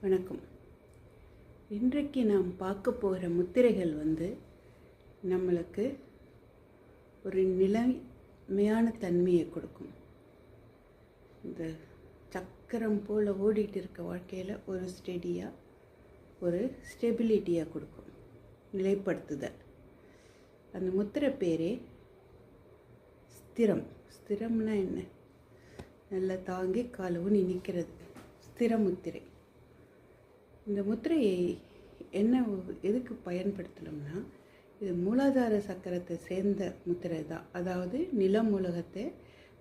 வணக்கம். இன்றைக்கு நாம் பார்க்க போகிற முத்திரைகள் வந்து நம்மளுக்கு ஒரு நிலைமையான தன்மையை கொடுக்கும். இந்த சக்கரம் போல் ஓடிட்டு இருக்க வாழ்க்கையில் ஒரு ஸ்டெடியாக ஒரு ஸ்டெபிலிட்டியாக கொடுக்கும். நிலைப்படுத்துதல். அந்த முத்திரை பேரே ஸ்திரம். ஸ்திரம்னா என்ன? நல்லா தாங்கி காலவும் நிற்கிறது ஸ்திர முத்திரை. இந்த முத்திரையை என்ன எதுக்கு பயன்படுத்தணும்னா இது மூலாதார சக்கரத்தை சேர்ந்த முத்திரை தான். அதாவது நில மூலகத்தை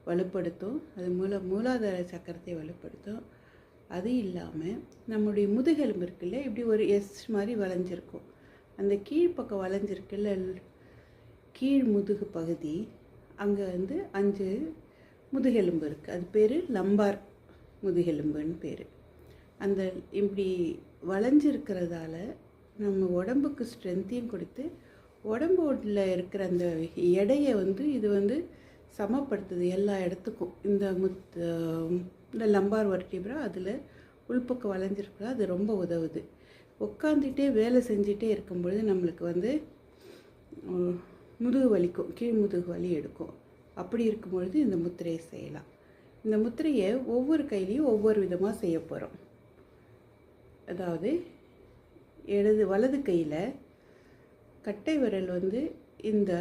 வலுப்படுத்தும் அது மூல மூலாதார சக்கரத்தை வலுப்படுத்தும். அது இல்லாமல் நம்முடைய முதுகெலும்பு இருக்குல்ல இப்படி ஒரு எஸ் மாதிரி வளைஞ்சிருக்கும். அந்த கீழ்ப்பக்கம் வளைஞ்சிருக்குல்ல கீழ் முதுகு பகுதி அங்கே வந்து அஞ்சு முதுகெலும்பு இருக்குது அது பேர் லம்பார் முதுகெலும்புன்னு பேர். அந்த இப்படி வளைஞ்சிருக்கிறதால நம்ம உடம்புக்கு ஸ்ட்ரென்த்தையும் கொடுத்து உடம்புல இருக்கிற அந்த எடையை வந்து இது வந்து சமப்படுத்துது எல்லா இடத்துக்கும். இந்த முத் இந்த லம்பார் வர்டிப்ரா அதில் உள்பக்கம் வளைஞ்சிருக்கிறா அது ரொம்ப உதவுது. உட்காந்துட்டே வேலை செஞ்சிட்டே இருக்கும் பொழுது நம்மளுக்கு வந்து முதுகு வலிக்கும் கீழ் முதுகு வலி எடுக்கும். அப்படி இருக்கும் பொழுது இந்த முத்திரையை செய்யலாம். இந்த முத்திரையை ஒவ்வொரு கையிலையும் ஒவ்வொரு விதமாக செய்ய போகிறோம் அதாவது இடது வலது கையில் கட்டை விரல் வந்து இந்த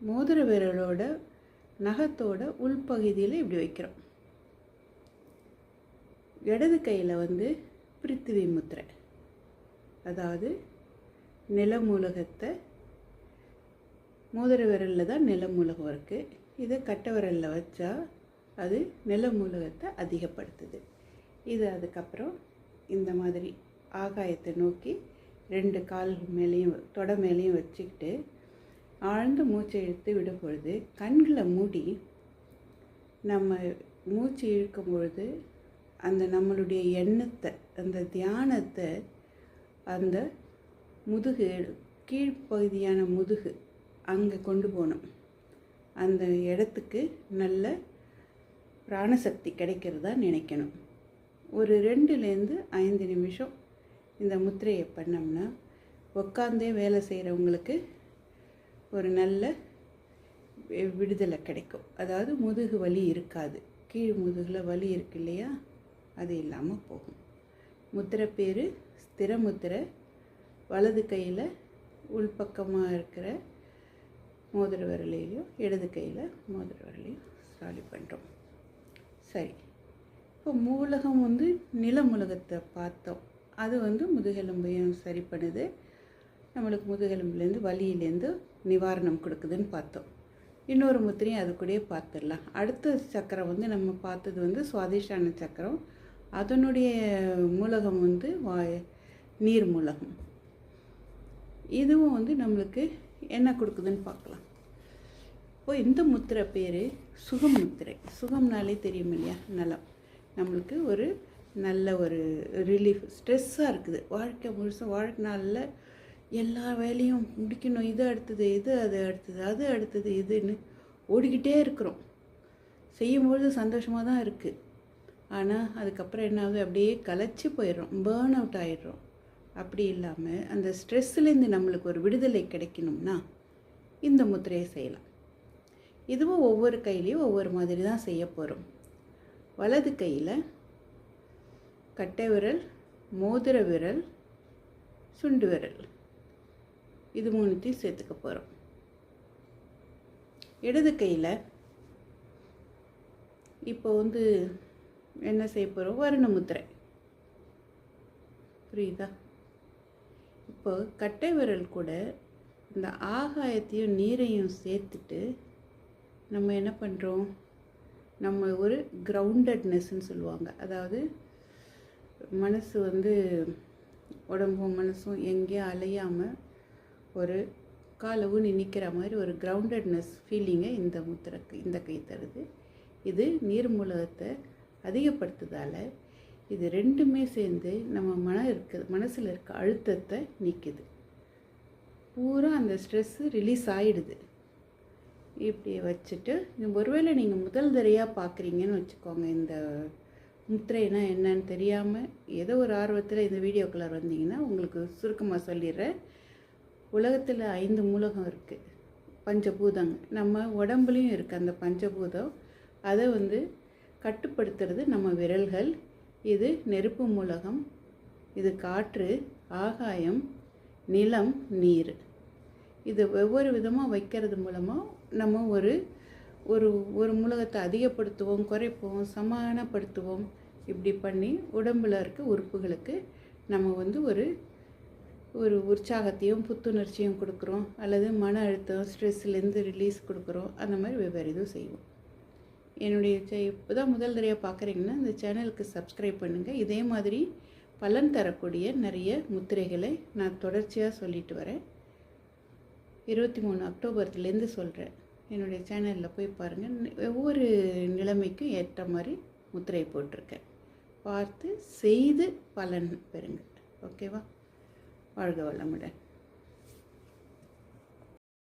மோதிர விரலோட நகத்தோட உள்பகுதியில் இப்படி வைக்கிறோம். இடது கையில் வந்து பிருத்திவி முத்திரை. அதாவது நிலமூலகத்தை மோதிர விரலில் தான் நிலமூலகம் இருக்குது இதை கட்டை விரலில் வச்சா அது நிலமூலகத்தை அதிகப்படுத்துது. இது அதுக்கப்புறம் இந்த மாதிரி ஆகாயத்தை நோக்கி ரெண்டு கால் மேலேயும் தொடை மேலேயும் வச்சுக்கிட்டு ஆழ்ந்து மூச்சை இழுத்து விடும் பொழுது கண்களை மூடி நம்ம மூச்சு இழுக்கும் பொழுது அந்த நம்மளுடைய எண்ணத்தை அந்த தியானத்தை அந்த முதுகு கீழ்ப்பகுதியான முதுகு அங்கே கொண்டு போகணும். அந்த இடத்துக்கு நல்ல பிராணசக்தி கிடைக்கிறதா நினைக்கணும். ஒரு ரெண்டுலேருந்து ஐந்து நிமிஷம் இந்த முத்திரையை பண்ணோம்னா உட்காந்தே வேலை செய்கிறவங்களுக்கு ஒரு நல்ல விடுதலை கிடைக்கும். அதாவது முதுகு வலி இருக்காது. கீழ் முதுகில் வலி இருக்கு இல்லையா? அது இல்லாமல் போகும். முத்திரை பேர் ஸ்திர முத்திரை. வலது கையில் உள்பக்கமாக இருக்கிற மோதிர விரலையும் இடது கையில் மோதிர விரலையும் சாலி பண்ணுறோம் சரி. இப்போ மூலகம் வந்து நிலமுலகத்தை பார்த்தோம். அது வந்து முதுகெலும்பையும் சரி பண்ணுது நம்மளுக்கு முதுகெலும்புலேருந்து வலியிலேருந்து நிவாரணம் கொடுக்குதுன்னு பார்த்தோம். இன்னொரு முத்திரையும் அது கூடயே பார்த்துடலாம். அடுத்த சக்கரம் வந்து நம்ம பார்த்தது வந்து சுவாதிஷ்டான சக்கரம். அதனுடைய மூலகம் வந்து வா நீர் மூலகம். இதுவும் வந்து நம்மளுக்கு என்ன கொடுக்குதுன்னு பார்க்கலாம். இப்போ இந்த முத்திரை பேர் சுகம் முத்திரை. சுகம்னாலே தெரியும் இல்லையா? நலம். நம்மளுக்கு ஒரு நல்ல ஒரு ரிலீஃப் ஸ்ட்ரெஸ்ஸாக இருக்குது. வாழ்க்கை முழுசும் வாழ்க்கை நாளில் எல்லா வேலையும் முடிக்கணும். இது அடுத்தது இது அது அடுத்தது அது அடுத்தது இதுன்னு ஓடிக்கிட்டே இருக்கிறோம். செய்யும்பொழுது சந்தோஷமாக தான் இருக்குது ஆனால் அதுக்கப்புறம் என்ன ஆகுது? அப்படியே கலைச்சி போயிடுறோம். பேர்ன் அவுட் ஆகிடுறோம் அப்படி இல்லாமல் அந்த ஸ்ட்ரெஸ்ஸுலேருந்து நம்மளுக்கு ஒரு விடுதலை கிடைக்கணும்னா இந்த முத்திரையை செய்யலாம். இதுவும் ஒவ்வொரு கையிலையும் ஒவ்வொரு மாதிரி தான் செய்ய போகிறோம் வலது கையில் கட்டை விரல் மோதிர விரல் சுண்டு விரல் இது மூணுத்தையும் சேர்த்துக்க போகிறோம் இடது கையில் இப்போ வந்து என்ன செய்ய போகிறோம் வருண முத்திரை. புரியுதா? இப்போ கட்டை விரல் கூட இந்த ஆகாயத்தையும் நீரையும் சேர்த்துட்டு நம்ம என்ன பண்ணுறோம் நம்ம ஒரு கிரவுண்டட்னஸ்ன்னு சொல்லுவாங்க. அதாவது மனசு வந்து உடம்பும் மனசும் எங்கேயும் அலையாமல் ஒரு காலவும் ஊனி நிற்கிற மாதிரி ஒரு கிரவுண்டட்னஸ் ஃபீலிங்கை இந்த முத்திரைக்கு இந்த கை தருது. இது நீர் மூலகத்தை இது ரெண்டுமே சேர்ந்து நம்ம மன இருக்க மனசில் இருக்க அழுத்தத்தை நீக்குது. பூரா அந்த ஸ்ட்ரெஸ்ஸு ரிலீஸ் ஆகிடுது இப்படி வச்சுட்டு ஒருவேளை நீங்கள் முதல் தடையாக பார்க்குறீங்கன்னு வச்சுக்கோங்க இந்த முத்திரைனா என்னன்னு தெரியாமல் ஏதோ ஒரு ஆர்வத்தில் இந்த வீடியோக்குள்ளே வந்தீங்கன்னா உங்களுக்கு சுருக்கமாக சொல்லிடுறேன். உலகத்தில் ஐந்து மூலகம் இருக்குது பஞ்சபூதங்க நம்ம உடம்புலையும் இருக்குது அந்த பஞ்சபூதம். அதை வந்து கட்டுப்படுத்துறது நம்ம விரல்கள். இது நெருப்பு மூலகம். இது காற்று ஆகாயம் நிலம் நீர். இது ஒவ்வொரு விதமாக வைக்கிறது மூலமாக நம்ம ஒரு ஒரு ஒரு மூலகத்தை அதிகப்படுத்துவோம் குறைப்போம் சமானப்படுத்துவோம் இப்படி பண்ணி உடம்பில் இருக்க உறுப்புகளுக்கு நம்ம வந்து ஒரு ஒரு உற்சாகத்தையும் புத்துணர்ச்சியும் கொடுக்குறோம். அல்லது மன அழுத்தம் ஸ்ட்ரெஸ்லேருந்து ரிலீஸ் கொடுக்குறோம். அந்த மாதிரி வெவ்வேறு இதுவும் செய்வோம். என்னுடைய சே இப்போ தான் முதல் தடவையாக பார்க்குறீங்கன்னா இந்த சேனலுக்கு சப்ஸ்கிரைப் பண்ணுங்கள் இதே மாதிரி பலன் தரக்கூடிய நிறைய முத்திரைகளை நான் தொடர்ச்சியாக சொல்லிட்டு வரேன். இருபத்தி மூணு அக்டோபர்லேருந்து சொல்கிறேன். என்னுடைய சேனலில் போய் பாருங்கள் ஒவ்வொரு நிலைமைக்கும் ஏற்ற மாதிரி முத்திரை போட்டிருக்கேன். பார்த்து செய்து பலன் பெறுங்க ஓகேவா? வாழ்க வளமுடன்.